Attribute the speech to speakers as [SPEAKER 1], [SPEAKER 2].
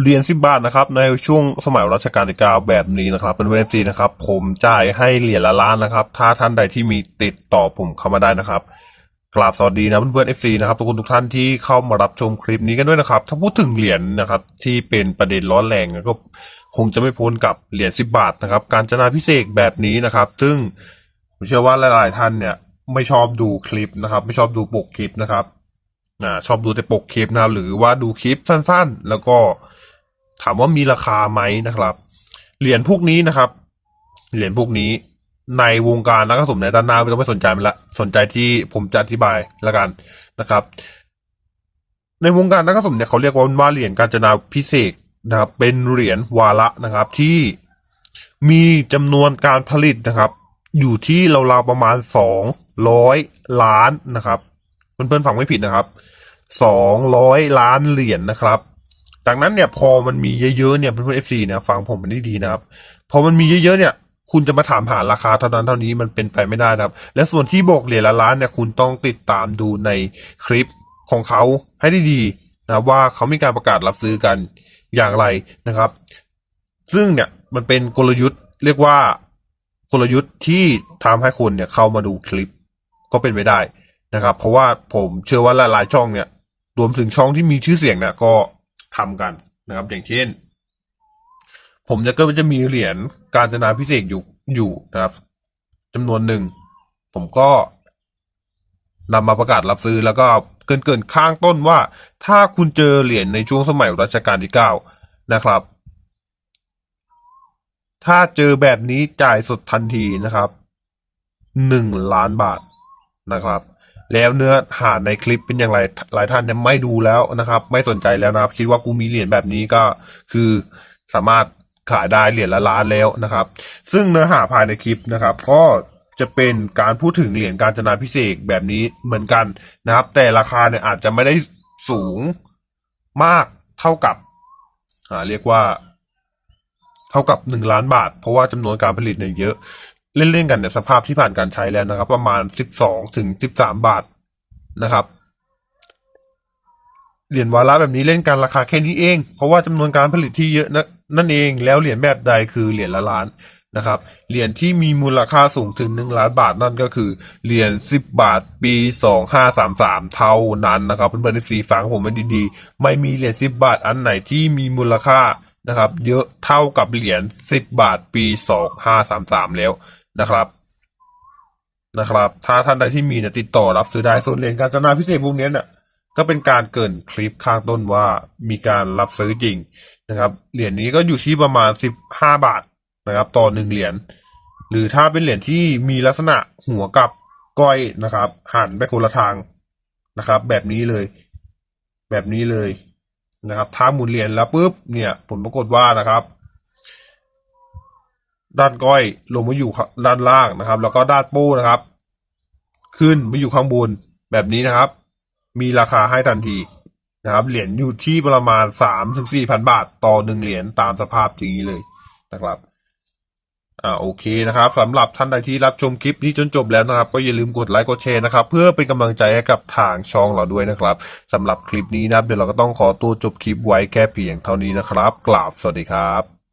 [SPEAKER 1] เหรียญสิบบาทนะครับในช่วงสมัยรัชกาลที่เก้าแบบนี้นะครับเป็นเว็บซีนะครับ ผมจ่ายให้เหรียญละล้านนะครับ ถ้าท่านใดที่มีติดต่อผมเข้ามาได้นะครับกราบสวัสดีนะเพื่อนๆ FC นะครับทุกคนทุกท่านที่เข้ามารับชมคลิปนี้กันด้วยนะครับ ถ้าพูดถึงเหรียญนะครับ ที่เป็นประเด็นร้อนแรงก็คงจะไม่พ้นกับเหรียญสิบบาทนะครับ การจนาพิเศษแบบนี้นะครับ ซึ่งผมเชื่อว่าหลายๆท่านเนี่ยไม่ชอบดูคลิปนะครับ ไม่ชอบดูปกคลิปนะครับอ่าชอบดูแต่ปกคลิปนะครับ หรือว่าดูคลิปสั้นๆ แล้วก็ ถามว่ามีราคาไหมนะครับ เหรียญพวกนี้นะครับ เหรียญพวกนี้ในวงการนักสะสมในด้านหน้าไม่ต้องไปสนใจมันละสนใจที่ผมจะอธิบายละกันนะครับ ในวงการนักสะสมเนี่ยเขาเรียกว่าว่าเหรียญการจนาพิเศษนะครับ เป็นเหรียญวาระนะครับ ที่มีจำนวนการผลิตนะครับ อยู่ที่ราวๆประมาณสองร้อยล้านนะครับเพื่อนๆฟังไม่ผิดนะครับสองร้อยล้านเหรียญนะครับ ดังนั้นเนี่ยพอมันมีเยอะๆเนี่ยเพื่อนๆเอฟซีเนี่ยฟังผมมันดีๆนะครับ พอมันมีเยอะๆเนี่ย คุณจะมาถามหาราคาเท่านั้นเท่านี้มันเป็นไปไม่ได้นะครับ และส่วนที่บอกเหรียญละล้านเนี่ยคุณต้องติดตามดูในคลิปของเขาให้ดีๆนะว่าเขามีการประกาศรับซื้อกันอย่างไรนะครับ ซึ่งเนี่ยมันเป็นกลยุทธ์เรียกว่ากลยุทธ์ที่ทำให้คนเนี่ยเข้ามาดูคลิปก็เป็นไปได้นะครับ เพราะว่าผมเชื่อว่าหลายๆช่องเนี่ยรวมถึงช่องที่มีชื่อเสียงเนี่ยก็ ทำกันนะครับ อย่างเช่น ผมจะก็จะมีเหรียญการจนาพิเศษอยู่อยู่นะครับจำนวนหนึ่ง ผมก็นำมาประกาศรับซื้อแล้วก็เกินเกินข้างต้นว่า ถ้าคุณเจอเหรียญในช่วงสมัยรัชกาลที่เก้านะครับ ถ้าเจอแบบนี้จ่ายสดทันทีนะครับหนึ่งล้านบาทนะครับ แล้วเนื้อหาในคลิปเป็นอย่างไรหลายท่านเนี่ยไม่ดูแล้วนะครับ ไม่สนใจแล้วนะครับ คิดว่ากูมีเหรียญแบบนี้ก็คือสามารถขายได้เหรียญละล้านแล้วนะครับ ซึ่งเนื้อหาภายในคลิปนะครับ ก็จะเป็นการพูดถึงเหรียญการจนาพิเศษแบบนี้เหมือนกันนะครับ แต่ราคาเนี่ยอาจจะไม่ได้สูงมากเท่ากับเรียกว่า เท่ากับหนึ่งล้านบาท เพราะว่าจำนวนการผลิตเนี่ยเยอะ เล่นๆกันเนี่ยสภาพที่ผ่านการใช้แล้วนะครับ ประมาณสิบสองถึงสิบสามบาทนะครับเหรียญวาระแบบนี้เล่นกันราคาแค่นี้เอง เพราะว่าจำนวนการผลิตที่เยอะนะนั่นเองแล้วเหรียญแบบใดคือเหรียญละล้านนะครับเหรียญที่มีมูลค่าสูงถึงหนึ่งล้านบาทนั่นก็คือเหรียญสิบบาทปีสองห้าสามสามเท่านั้นนะครับเพื่อนๆที่ฟรีฟังผมม่ดีๆ ไม่มีเหรียญสิบบาทอันไหนที่มีมูลค่านะครับ เยอะเท่ากับเหรียญสิบบาทปีสองห้าสามสามแล้ว นะครับนะครับ ถ้าท่านใดที่มีเนี่ยติดต่อรับซื้อได้ส่วนเหรียญการจนาพิเศษพวกนี้เนี่ยก็เป็นการเกินคลิปข้างต้นว่ามีการรับซื้อจริงนะครับ เหรียญนี้ก็อยู่ที่ประมาณสิบห้าบาทนะครับ ต่อหนึ่งเหรียญหรือถ้าเป็นเหรียญที่มีลักษณะหัวกับก้อยนะครับ หันไปคนละทางนะครับ แบบนี้เลย แบบนี้เลยนะครับ ถ้าหมุนเหรียญแล้วปุ๊บเนี่ย ผลปรากฏว่านะครับ ด้านก้อยลงมาอยู่ด้านล่างนะครับ แล้วก็ด้านโป้นะครับ ขึ้นมาอยู่ข้างบนแบบนี้นะครับ มีราคาให้ทันทีนะครับ เหรียญอยู่ที่ประมาณสามถึงสี่พันบาท ต่อหนึ่งเหรียญตามสภาพอย่างนี้เลยนะครับอ่าโอเคนะครับสำหรับท่านใดที่รับชมคลิปนี้จนจบแล้วนะครับ ก็อย่าลืมกดไลค์กดแชร์นะครับ เพื่อเป็นกำลังใจให้กับทางช่องเราด้วยนะครับสำหรับคลิปนี้นะครับเดี๋ยวเราก็ต้องขอตัวจบคลิปไว้แค่เพียงเท่านี้นะครับกราบสวัสดีครับ